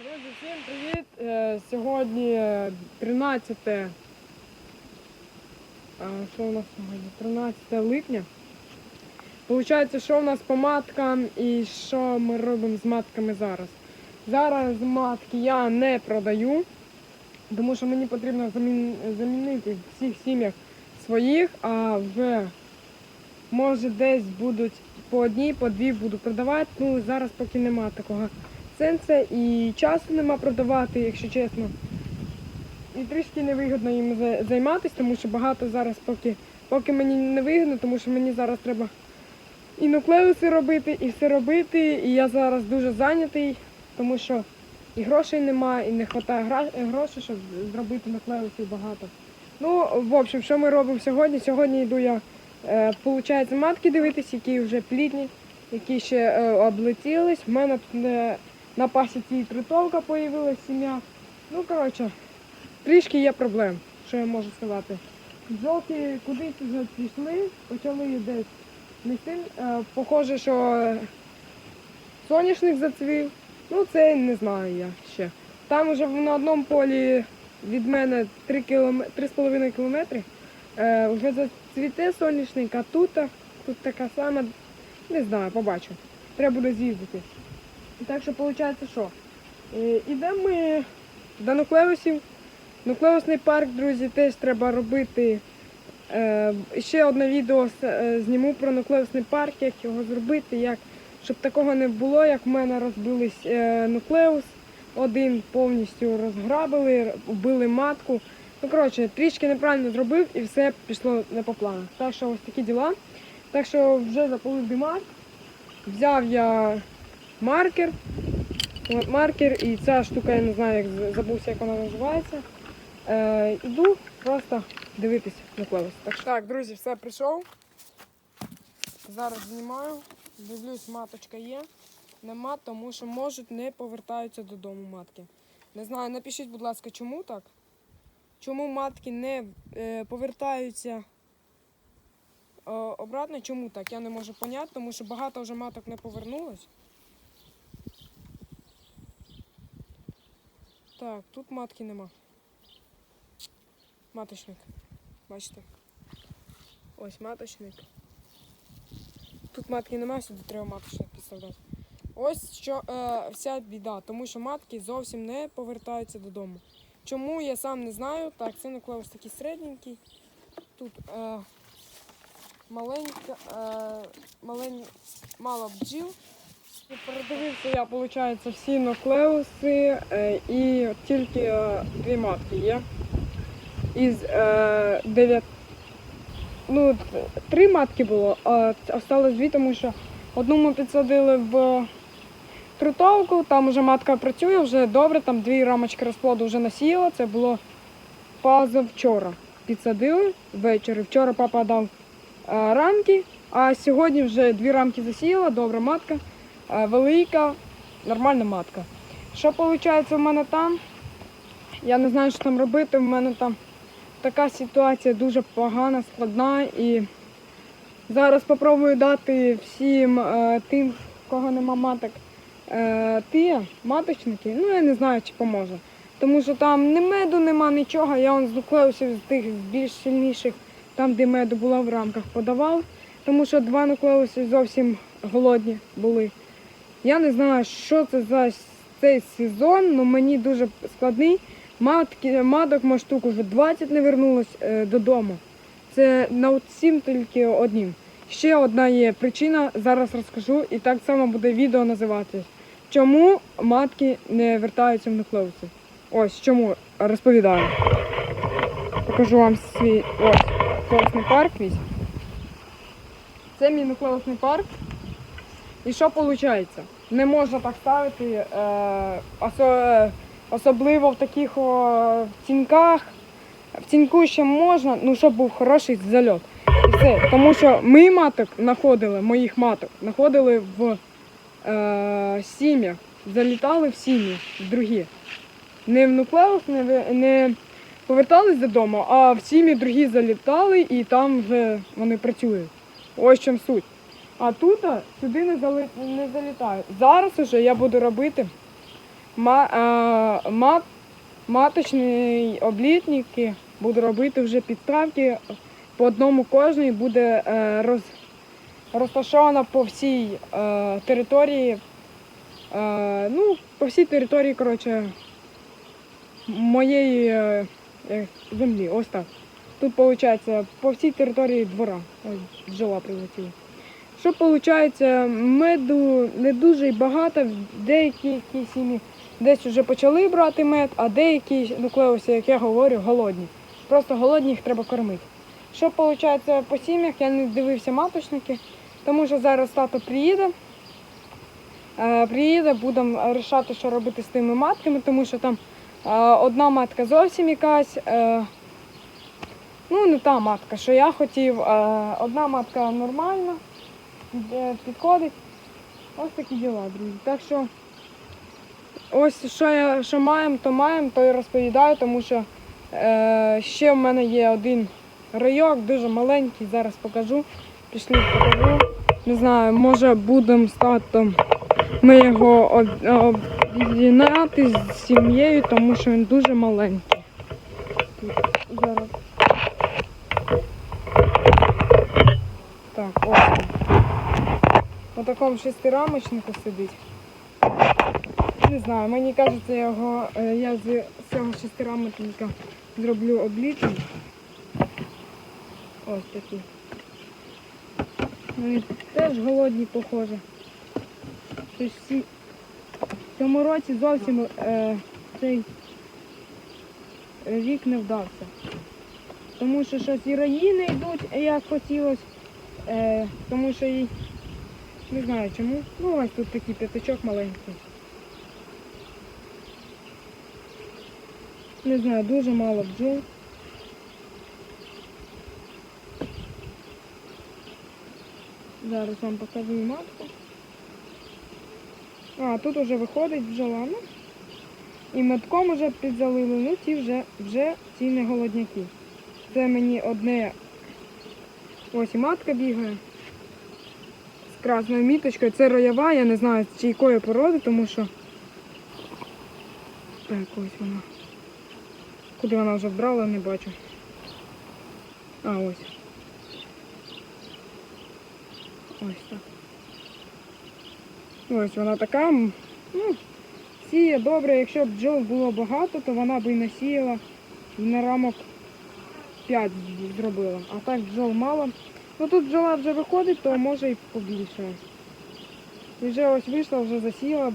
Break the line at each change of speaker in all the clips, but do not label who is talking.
Друзі, всім привіт! Е, Сьогодні е, 13. е, Що у нас сьогодні? 13 липня. Получається, що у нас по маткам і що ми робимо з матками зараз. Зараз матки я не продаю, тому що мені потрібно замінити в всіх сім'ях своїх, а вже може десь будуть по одній, по дві буду продавати. Ну зараз поки нема такого сенсу і часу нема продавати, якщо чесно. І трішки невигідно їм займатися, тому що багато зараз поки, поки мені не вигідно, тому що мені зараз треба і нуклеуси робити, і все робити. І я зараз дуже зайнятий, тому що і грошей немає, і не вистачає грошей, щоб зробити нуклеусів багато. Ну, в общем, що ми робимо сьогодні? Сьогодні йду я, е, получається, матки дивитись, які вже плідні, які ще е, облетілись. В мене е, на пасіці і тритовка появилась сім'я. Ну, коротше, трішки є проблем, що я можу сказати. Бджолки кудись вже пішли, почали десь нести. Е, похоже, що соняшник зацвів. Ну, це не знаю я ще. Там вже на одному полі від мене 3 кілом... 3,5 кілометри. Е, вже зацвіте соняшник, а тут, тут така сама, не знаю, побачу. Треба буде з'їздити. Так що виходить, що? Е, Ідемо ми до нуклеусів. Нуклеусний парк, друзі, теж треба робити. Е, ще одне відео е, зніму про нуклеусний парк, як його зробити, як, щоб такого не було, як в мене розбились нуклеус. Один повністю розграбили, вбили матку. Ну, коротше, трішки неправильно зробив і все пішло не по плану. Так що ось такі діла. Так що вже запалив димар. Взяв я маркер. От маркер і ця штука, я не знаю, як забувся, як вона називається. Е, іду просто дивитись на клевес. Так, так, друзі, все прийшов. Зараз знімаю. Дивлюсь, маточка є. Нема, тому що можуть не повертаються додому матки. Не знаю, напишіть, будь ласка, чому так? Чому матки не е, повертаються е, обратно? Чому так? Я не можу поняти, тому що багато вже маток не повернулось. Так, тут матки нема. Маточник. Бачите? Ось маточник. Тут матки нема, сюди треба маточник підставляти. Ось що е, вся біда, тому що матки зовсім не повертаються додому. Чому я сам не знаю. Так, це нуклеус такий середненький. Тут е, маленька, е, малень, мало бджіл. Передивився я, виходить, всі нуклеуси е, і тільки е, дві матки є. Із е, дев'ят... Ну, три матки було, а осталось дві, тому що одну ми підсадили в трутовку, там вже матка працює, вже добре, там дві рамочки розплоду вже насіяла. Це було позавчора. Підсадили ввечері. Вчора папа дав е, рамки, а сьогодні вже дві рамки засіяла, добра матка, велика, нормальна матка. Що виходить у мене там? Я не знаю, що там робити. У мене там така ситуація дуже погана, складна і зараз спробую дати всім е, тим, в кого нема маток, е, ті маточники. Ну я не знаю, чи поможе. Тому що там ні меду нема, нічого. Я он з тих більш сильніших, там, де меду була в рамках, подавав. Тому що два нуклеуси зовсім голодні були. Я не знаю, що це за цей сезон, але мені дуже складний. Матки, маток ма штук вже 20 не вернулось е, додому. Це на от тільки одним. Ще одна є причина, зараз розкажу, і так само буде відео називатись. Чому матки не вертаються в нуклеуси? Ось чому розповідаю. Покажу вам свій ось нуклеусний парк весь. Це мій нуклеусний парк. І що виходить? Не можна так ставити, е, осо- особливо в таких в тіньках. В тіньку ще можна, ну щоб був хороший зальот. І все. Тому що ми маток знаходили, моїх маток, знаходили в е, сім'ях, залітали в сім'ї, в другі. Не в нуклеус, не, не повертались додому, а в сім'ї другі залітали і там вже вони працюють. Ось чому суть. А тут сюди не, зали... не залітають. Зараз уже я буду робити ма, е, мат, маточний облітники буду робити вже підставки. По одному кожній буде е, роз, розташована по всій е, території. Е, ну, по всій території, коротше, моєї землі. Ось так. Тут виходить по всій території двора. Ой, бджола прилетіла. Що виходить, меду не дуже багато, деякі які сім'ї десь вже почали брати мед, а деякі нуклеуси, як я говорю, голодні. Просто голодні їх треба кормити. Що виходить по сім'ях, я не дивився маточники, тому що зараз тато приїде. Е, Приїде, будемо рішати, що робити з тими матками, тому що там е, одна матка зовсім якась. е, Ну, не та матка, що я хотів. Одна матка нормальна, підходить. Ось такі діла, друзі. Так що ось що, я, що маємо, то маємо, то і розповідаю, тому що е, ще в мене є один райок, дуже маленький, зараз покажу. Пішли покажу. Не знаю, може будемо з татом ми його об'єднати з сім'єю, тому що він дуже маленький. Зараз. Так, ось. Такому шестирамочнику сидить. Не знаю, мені кажеться, його, е, я з цього шестирамочника зроблю облітний. Ось такий. Вони теж голодні, похоже. Щось всі в цьому році зовсім е, цей рік не вдався. Тому що щось і раї не йдуть, як хотілося. Е, тому що і не знаю чому. Ну ось тут такий п'ятачок маленький. Не знаю, дуже мало бджол. Зараз вам покажу матку. А, тут вже виходить бджола. Ну, і метком вже підзалили, ну ті вже, вже ці не голодняки. Це мені одне. Ось і матка бігає. Красною міточкою. Це роява, я не знаю чи якої породи, тому що. Так, ось вона. Куди вона вже вбрала, не бачу. А, ось. Ось так. Ось вона така. Ну, сіє добре. Якщо б бджол було багато, то вона б і насіяла і на рамок 5 зробила. А так бджол мало. Ну тут бджола вже виходить, то може і побільше. І вже ось вийшла, вже засіяла.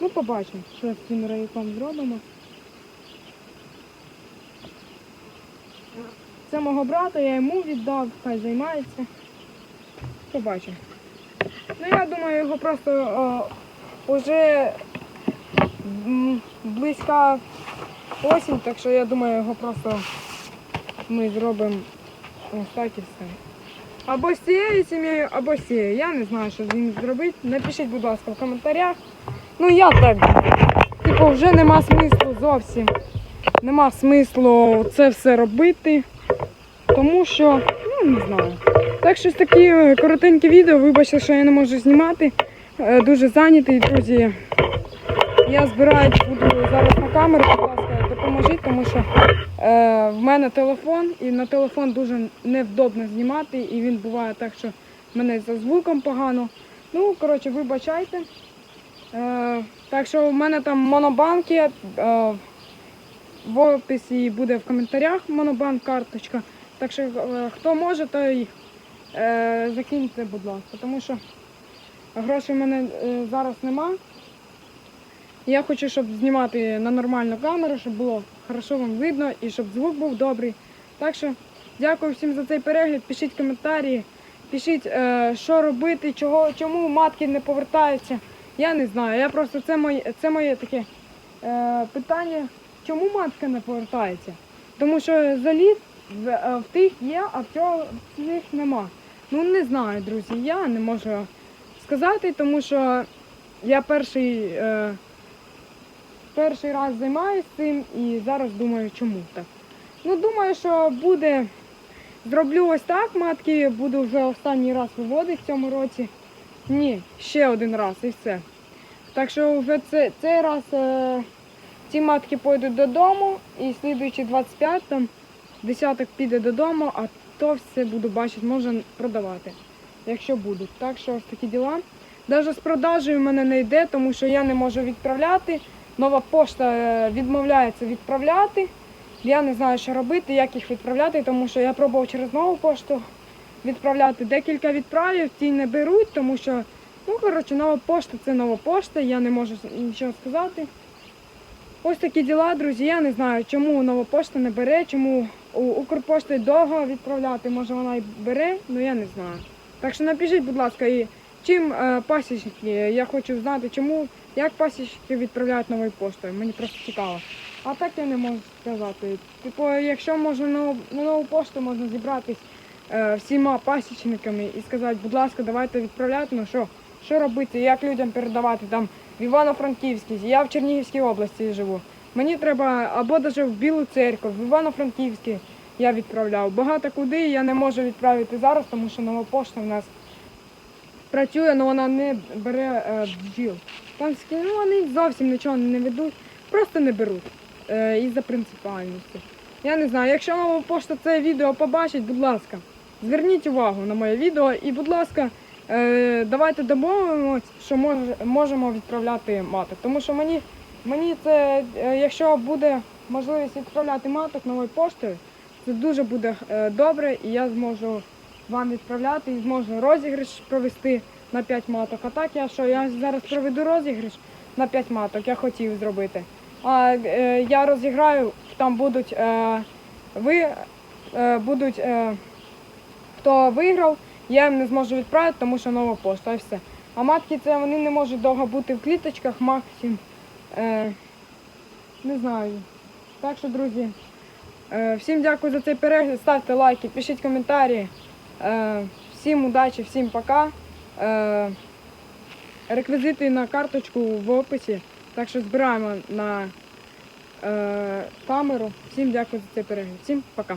Ну, побачимо, що з цим райком зробимо. Це мого брата, я йому віддав, хай займається. Побачимо. Ну я думаю, його просто о, уже близька осінь, так що я думаю, його просто ми зробимо ось так і все. Або з цією сім'єю, або з цією. Я не знаю, що з ним зробити. Напишіть, будь ласка, в коментарях. Ну я так. Типу, вже нема смислу зовсім. Нема смислу це все робити. Тому що, ну не знаю. Так що такі е, коротенькі відео, вибачте, що я не можу знімати. Е, Дуже зайнятий, друзі. Я збираюсь, буду зараз на камеру, будь ласка, допоможіть, тому що е, в мене телефон, і на телефон дуже невдобно знімати, і він буває так, що мене за звуком погано. Ну, коротше, вибачайте. Е, так що в мене там монобанк є. Е, в описі буде в коментарях монобанк карточка. Так що е, хто може, той е, закиньте, будь ласка, тому що грошей в мене е, зараз нема. Я хочу, щоб знімати на нормальну камеру, щоб було хорошо вам видно і щоб звук був добрий. Так що дякую всім за цей перегляд. Пишіть коментарі, пишіть, е, що робити, чого, чому матки не повертаються. Я не знаю. Я просто це моє, це моє таке е, питання, чому матка не повертається. Тому що заліт в, е, в тих є, а в цього в цих нема. Ну не знаю, друзі. Я не можу сказати, тому що я перший, е, перший раз займаюся цим і зараз думаю, чому так. Ну, думаю, що буде. Зроблю ось так, матки, буду вже останній раз виводити в цьому році. Ні, ще один раз і все. Так що вже це, цей раз е, ці матки пойдуть додому і слідуючий 25 там десяток піде додому, а то все буду бачити, можна продавати, якщо будуть. Так що ось такі діла. Навіть з продажею в мене не йде, тому що я не можу відправляти. Нова пошта е, відмовляється відправляти. Я не знаю, що робити, як їх відправляти, тому що я пробував через нову пошту відправляти. Декілька відправів, ті не беруть, тому що, ну, коротше, нова пошта це нова пошта, я не можу нічого сказати. Ось такі діла, друзі. Я не знаю, чому нова пошта не бере, чому Укрпошти довго відправляти, може вона і бере, але я не знаю. Так що напишіть, будь ласка, і чим е, пасічники, я хочу знати, чому, як пасічники відправляють новою поштою. Мені просто цікаво. А так я не можу сказати. Типу, якщо нову, на нову пошту можна зібратись е, всіма пасічниками і сказати, будь ласка, давайте відправляти, ну що, що робити, як людям передавати там в Івано-Франківській, я в Чернігівській області живу. Мені треба або навіть в Білу церкву, в Івано-Франківській я відправляв. Багато куди я не можу відправити зараз, тому що нова пошта в нас працює, але вона не бере е, бджіл. Там ну, вони зовсім нічого не ведуть, просто не беруть е, із-за принципіальності. Я не знаю, якщо нова пошта це відео побачить, будь ласка, зверніть увагу на моє відео і, будь ласка, е, давайте домовимось, що мож, можемо відправляти маток. Тому що мені, мені це, е, якщо буде можливість відправляти маток новою поштою, це дуже буде е, добре і я зможу вам відправляти і зможу розіграш провести на 5 маток. А так я що, я зараз проведу розіграш на 5 маток, я хотів зробити. А е, я розіграю, там будуть е, ви е, будуть, е, хто виграв, я їм не зможу відправити, тому що нова пошта і все. А матки це вони не можуть довго бути в кліточках, максимум. Е, не знаю. Так що, друзі, е, всім дякую за цей перегляд. Ставте лайки, пишіть коментарі. Е, всім удачі, всім пока. Е, реквізити на карточку в описі. Так що збираємо на е, камеру. Всім дякую за цей перегляд. Всім пока.